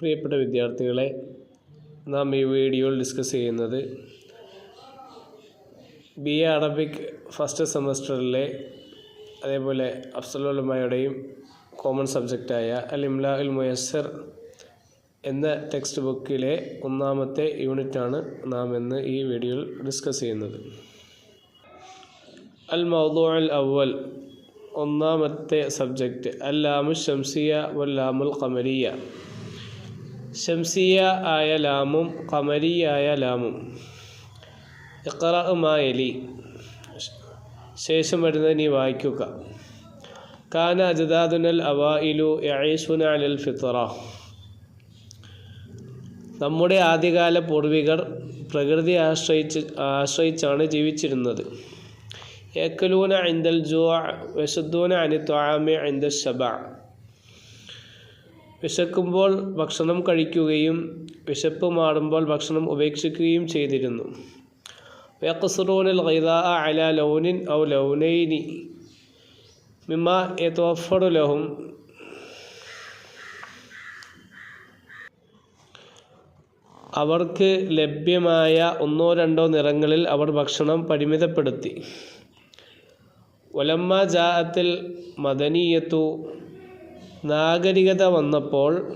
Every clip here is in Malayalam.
പ്രിയപ്പെട്ട വിദ്യാർത്ഥികളെ നാം ഈ വീഡിയോയിൽ ഡിസ്കസ് ചെയ്യുന്നത് ബി എ അറബിക് ഫസ്റ്റ് സെമസ്റ്ററിലെ അതേപോലെ അഫ്സലുലമയുടെയും കോമൺ സബ്ജക്റ്റായ അൽ ഇംല അൽ മുയസ്സർ എന്ന ടെക്സ്റ്റ് ബുക്കിലെ ഒന്നാമത്തെ യൂണിറ്റാണ് നാം ഇന്ന് ഈ വീഡിയോയിൽ ഡിസ്കസ് ചെയ്യുന്നത്. അൽ മൗദോ അൽ അവൽ ഒന്നാമത്തെ സബ്ജക്റ്റ് അൽ ലാമു ഷംസിയ വൽ ലാമുൽ ഖമരിയ ഷംസിയ ആയ ലാമും കമരിയായ ലാമും. ഇക്കറമായലി മായലി ശേഷം വരുന്നത് നീ വായിക്കുക. കാന അജദാദുനൽ അവായിലു യഈസുന അലൽ ഫിത്ര നമ്മുടെ ആദ്യകാല പൂർവികർ പ്രകൃതി ആശ്രയിച്ച് ആശ്രയിച്ചാണ് ജീവിച്ചിരുന്നത്. ഏക്കലൂന ഐന്തൽ ജോ വിശുദ്ധൂന അനിത്വാമി ഐന്ദൽ ഷബ വിശക്കുമ്പോൾ ഭക്ഷണം കഴിക്കുകയും വിശപ്പ് മാറുമ്പോൾ ഭക്ഷണം ഉപേക്ഷിക്കുകയും ചെയ്തിരുന്നു. വയക്കസുറൂനൽ അല ലൗനിൻ ഔ ലൗനൈനി മിമ്മ യത്വഫറു ലഹും. അവർക്ക് ലഭ്യമായ ഒന്നോ രണ്ടോ നിറങ്ങളിൽ അവർ ഭക്ഷണം പരിമിതപ്പെടുത്തി. ഒലമ്മ ജാഅത്തിൽ മദനീയത്തു നാഗരികത വന്നപ്പോൾ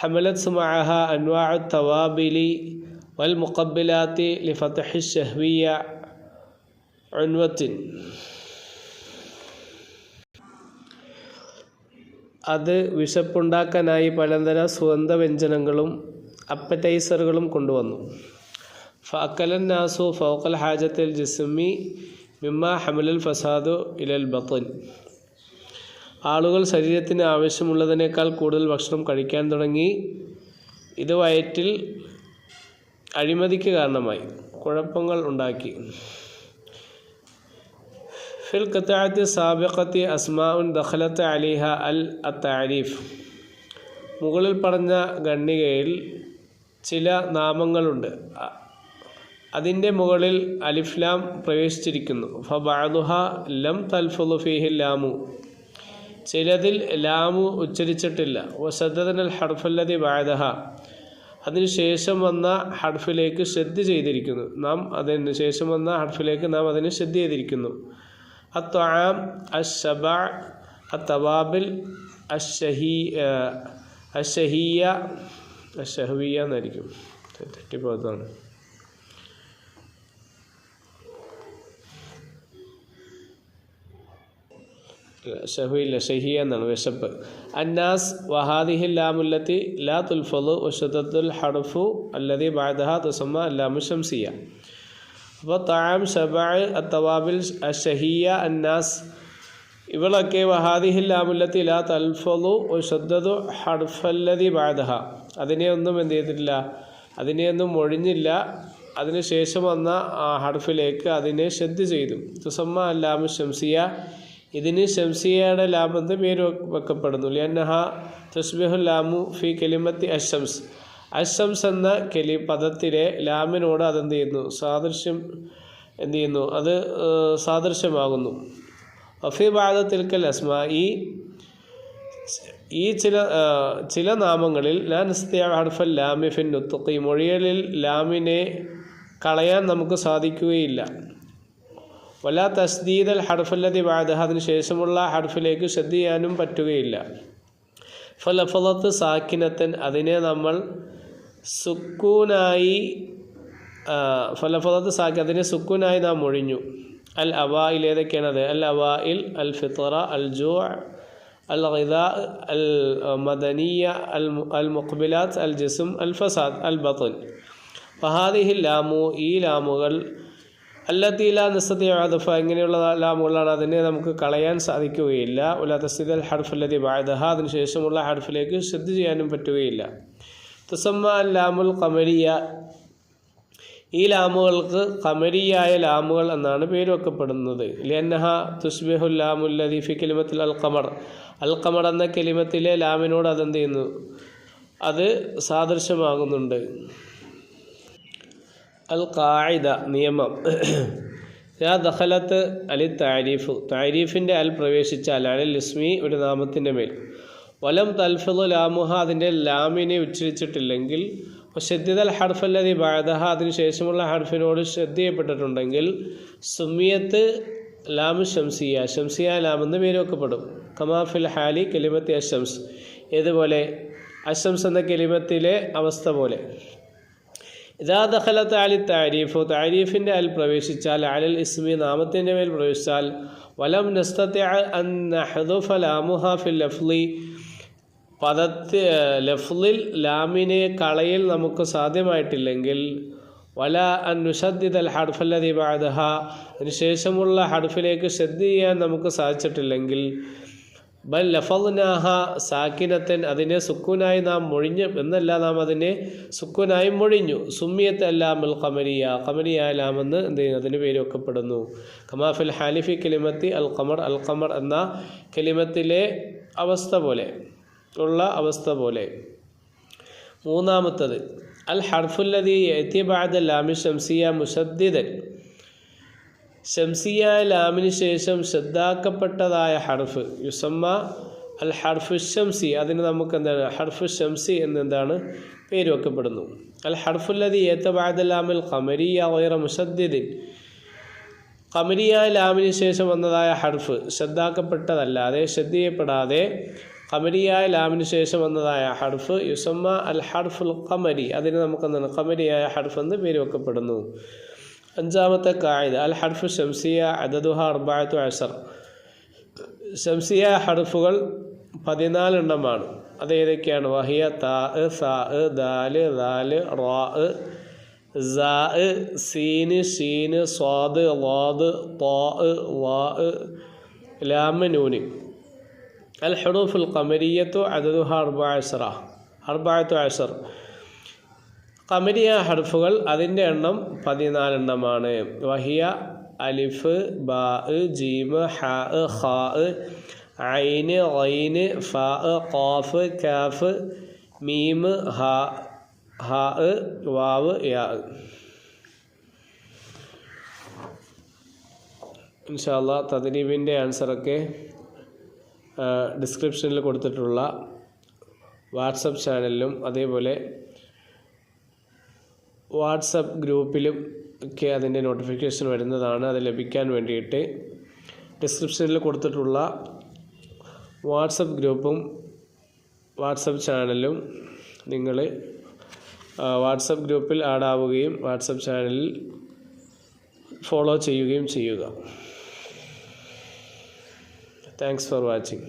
ഹമലത് സുമാഹ അൻവാ തവാബിലി വൽ മുക്കബിലാത്തി ലിഫത്തഹി ഷഹ്വിയ ഉൻവത്തിൻ. അത് വിശപ്പുണ്ടാക്കാനായി പലതര സുഗന്ധ വ്യഞ്ജനങ്ങളും അപ്പറ്റൈസറുകളും കൊണ്ടുവന്നു. ഫക്കലൻ നാസു ഫൗക്കൽ ഹാജത്തിൽ ജിസ്മി മിമ്മ ഹമലുൽ ഫസാദു ഇലൽ ബത്തൻ. ആളുകൾ ശരീരത്തിന് ആവശ്യമുള്ളതിനേക്കാൾ കൂടുതൽ ഭക്ഷണം കഴിക്കാൻ തുടങ്ങി. ഇത് വയറ്റിൽ അഴിമതിക്ക് കാരണമായി. കുഴപ്പങ്ങൾ ഉണ്ടാക്കി. ഫിൽ കത്താത്തി സാബിഖത്തി അസ്മാഉൻ ദഖലത്ത് അലിഹ അൽ അത്താരിഫ്. മുകളിൽ പറഞ്ഞ ഖണ്ഡികയിൽ ചില നാമങ്ങളുണ്ട്. അതിന്റെ മുകളിൽ അലിഫ്ലാം പ്രവേശിച്ചിരിക്കുന്നു. ഫബഅദുഹ ലം തൽഫുഫിഹി ഫീഹി ലാമു. ചിലതിൽ ലാമു ഉച്ചരിച്ചിട്ടില്ല. വസദ്ദനൽ ഹർഫല്ലതി ബാദഹ അതിനുശേഷം വന്ന ഹർഫിലേക്ക് ശ്രദ്ധ ചെയ്തിരിക്കുന്നു. നാം അതിന് ശേഷം വന്ന ഹർഫിലേക്ക് നാം അതിന് ശ്രദ്ധ ചെയ്തിരിക്കുന്നു. അത്വാം അഷബ അത്തവാബിൽ അഷഹി അഷഹിയ എന്നായിരിക്കും. തെറ്റിപ്പോയതാണ്. ഷഹുയില്ല ഷഹിയ എന്നാണ് വിശപ്പ്. അന്നാസ് വഹാദിഹി ലാമുല്ലത്തി ലാ തുൽഫു ഉഷതത്തുൽ ഹർഫു അല്ലതി ബാദഹ തുസമ്മ അല്ലാമു ഷംസിയ അപ്പോൾ താം ഷബാ അത്തവാബിൽ അഷഹിയ അന്നാസ് ഇവളൊക്കെ വഹാദിഹി ലാമുല്ലത്തി ലാ തൽഫു വഷദ്ദു ഹർഫല്ലതി ബാദഹ അതിനെ ഒന്നും എന്ത് ചെയ്തിട്ടില്ല അതിനെയൊന്നും ഒഴിഞ്ഞില്ല. അതിനുശേഷം വന്ന ഹർഫിലേക്ക് അതിനെ ശ്രദ്ധ ചെയ്തു. തുസമ്മ അല്ലാമു ഷംസിയ ഇതിന് ഷംസിയയുടെ ലാമെന്ന് പേര് വെക്കപ്പെടുന്നു. ലിയന്നഹ തസ്ബിഹു ലാമു ഫി കെലിമത്തി അഷംസ് അഷംസ് എന്ന കെലി പദത്തിലെ ലാമിനോട് അതെന്ത് ചെയ്യുന്നു? സാദൃശ്യം എന്ത് ചെയ്യുന്നു? അത് സാദൃശ്യമാകുന്നു. അഫി ഭാഗത്തിൽക്കൽ അസ്മ. ഈ ഈ ചില ചില നാമങ്ങളിൽ ലാൻ ഹർഫൽ ലാമി ഫിൻ നുത്തുക്കി മൊഴികളിൽ ലാമിനെ കളയാൻ നമുക്ക് സാധിക്കുകയില്ല. വല തസ്ദീദൽ ഹർഫല്ലതി ബാദഹ അതിന് ശേഷമുള്ള ഹർഫിലേക്ക് ശ്രദ്ധ ചെയ്യാനും പറ്റുകയില്ല. ഫലഫലത്ത് സാക്കിനത്തൻ അതിനെ നമ്മൾ സുക്കൂനായി ഫലഫലത്ത് സാക്കി അതിനെ സുക്കൂനായി നാം ഒഴിഞ്ഞു. അൽ അവായിൽ ഏതൊക്കെയാണത്? അൽ അവായിൽ അൽ ഫിത്ര അൽ ജോ അൽ ഖിദ അൽ മദനിയ അൽ അൽ മുഖബിലാത്ത് അൽ ജിസും അൽ ഫസാദ് അൽ ബത്തുൻ ഫഹാദിഹി ലാമു ഈ ലാമുകൾ അല്ലത്തീല നിസ്സത്തി അദഫ ഇങ്ങനെയുള്ള ലാമുകളാണ് അതിനെ നമുക്ക് കളയാൻ സാധിക്കുകയില്ല. ഉല തസ്തിദ് അൽ ഹർഫല്ലതി ബാദഹ അതിനുശേഷമുള്ള ഹർഫിലേക്ക് ശ്രദ്ധ ചെയ്യാനും പറ്റുകയില്ല. തുസമ്മ ലാമുൽ കമരിയ ഈ ലാമുകൾക്ക് കമരിയായ ലാമുകൾ എന്നാണ് പേര് വെക്കപ്പെടുന്നത് ലിയന്നഹ തുസ്ബിഹുൽ ലാമുല്ലതി ഫി കെലിമത്തിൽ അൽ കമർ അൽ കമർ എന്ന കെലിമത്തിലെ ലാമിനോട് അതെന്ത് ചെയ്യുന്നു? അത് സാദൃശ്യമാകുന്നുണ്ട്. അൽ ഖായിദ നിയമം. യാ ദഖലത്ത് അലി താരീഫ് താരീഫിന്റെ അൽ പ്രവേശിച്ചാൽ അലിൽ ഇസ്മി ഒരു നാമത്തിന്റെ മേൽ. വലം തൽഫിദ് ലാമുഹ അതിന്റെ ലാമിനെ ഉച്ചരിച്ചിട്ടില്ലെങ്കിൽ ഷദ്ദിദൽ ഹർഫല്ലതി ബാദഹ അതിന് ശേഷമുള്ള ഹർഫിനോട് ശ്രദ്ധയപ്പെട്ടിട്ടുണ്ടെങ്കിൽ സുമിയത്ത് ലാമു ഷംസിയ ഷംസിയ ലാം എന്ന് പേര് വെക്കപ്പെടും കമാഫിൽ ഹാലി കെലിമത്തി അഷംസ് ഇതുപോലെ അഷംസ് എന്ന കെലിമത്തിലെ അവസ്ഥ പോലെ. ഇതാ ദഹലത്ത് അലി താരീഫ് താരീഫിന്റെ അൽ പ്രവേശിച്ചാൽ അലൽ ഇസ്മി നാമത്തിന്റെ മേൽ പ്രവേശിച്ചാൽ വലം നസ്തത്തെ അൻ നഹ്ദുഫ ലാമുഹ ഫിൽ ലഫ്ലി പദത്തി ലഫ്ലിൽ ലാമിനെ കളയിൽ നമുക്ക് സാധ്യമായിട്ടില്ലെങ്കിൽ വല അൽ ഹർഫല്ലതി ബാദഹ അതിനുശേഷമുള്ള ഹർഫിലേക്ക് ശ്രദ്ധ ചെയ്യാൻ നമുക്ക് സാധിച്ചിട്ടില്ലെങ്കിൽ ബൽ ലഫദ്നാഹ സാക്കിനത്തൻ അതിനെ സുക്കൂനായി നാം മൊഴിഞ്ഞു എന്നല്ല നാം അതിനെ സുക്കൂനായി മൊഴിഞ്ഞു. സുമ്മിയത്ത് അല്ലാമൽ കമരിയ കമരിയ ലാമെന്ന് എന്ത് ചെയ്യുന്നു? അതിന് പേര് വെക്കപ്പെടുന്നു. കമാഫിൽ ഹാലിഫി കലിമത്തി അൽ ഖമർ അൽ ഖമർ എന്ന കലിമത്തിലെ അവസ്ഥ പോലെ ഉള്ള അവസ്ഥ പോലെ. മൂന്നാമത്തത് അൽ ഹർഫുല്ലതി എത്തിബാദ് ലാമി ഷംസിയ മുസദ്ദിദൻ ഷംസിയ ലാമിന് ശേഷം ശ്രദ്ധാക്കപ്പെട്ടതായ ഹർഫ് യുസമ്മ അൽ ഹർഫു ഷംസി അതിന് നമുക്ക് എന്താണ്? ഹർഫു ഷംസി എന്നെന്താണ്? പേര് വെക്കപ്പെടുന്നു. അൽ ഹർഫുല്ലതി ഏത്തബാദ് ലാമിൽ കമരിയ വൈറ മുസദ്ദിദിൻ കമരിയ ലാമിന് ശേഷം വന്നതായ ഹർഫ് ശ്രദ്ധാക്കപ്പെട്ടതല്ലാതെ ശ്രദ്ധയപ്പെടാതെ കമരിയായ ലാമിന് ശേഷം വന്നതായ ഹർഫ് യുസമ്മ അൽ ഹർഫുൽ കമരി അതിന് നമുക്കെന്താണ് കമരിയായ ഹർഫ് എന്ന് പേര് വെക്കപ്പെടുന്നു. അഞ്ചാമത്തെ കായിദ അൽ ഹർഫ് ഷംസിയ അദദുഹ അർബായത്തു അഷർ ഷംസിയ ഹർഫുകൾ പതിനാലെണ്ണമാണ്. അത് ഏതൊക്കെയാണ്? വഹിയ താ സാ ദാൽ ദാൽ റാ സാ സീന് ഷീന് സ്വാദ് വാദ് താ വാ ലാമ് നൂന്. അൽ ഹുറൂഫുൽ കമരിയത്തു അദദുഹ അർബായസറ അർബായത്തു അഷർ കമരിയ ഹർഫുകൾ അതിന്റെ എണ്ണം പതിനാലെണ്ണമാണ്. വഹിയ അലിഫ് ബാ ജീമ് ഹ ഖാ ഐന് ഐന് ഫ ഖാഫ് കാഫ് മീമ് ഹ ഹ വാവ് യാ. ഇൻഷാല്ല തദരീബിന്റെ ആൻസറൊക്കെ ഡിസ്ക്രിപ്ഷനിൽ കൊടുത്തിട്ടുള്ള വാട്സപ്പ് ചാനലിലും അതേപോലെ വാട്സപ്പ് ഗ്രൂപ്പിലും ഒക്കെ അതിന്റെ നോട്ടിഫിക്കേഷൻ വരുന്നതാണ്. അത് ലഭിക്കാൻ വേണ്ടിയിട്ട് ഡിസ്ക്രിപ്ഷനിൽ കൊടുത്തിട്ടുള്ള വാട്സപ്പ് ഗ്രൂപ്പും വാട്സപ്പ് ചാനലും നിങ്ങൾ വാട്സപ്പ് ഗ്രൂപ്പിൽ ആഡാവുകയും വാട്സപ്പ് ചാനലിൽ ഫോളോ ചെയ്യുകയും ചെയ്യുക. Thanks for watching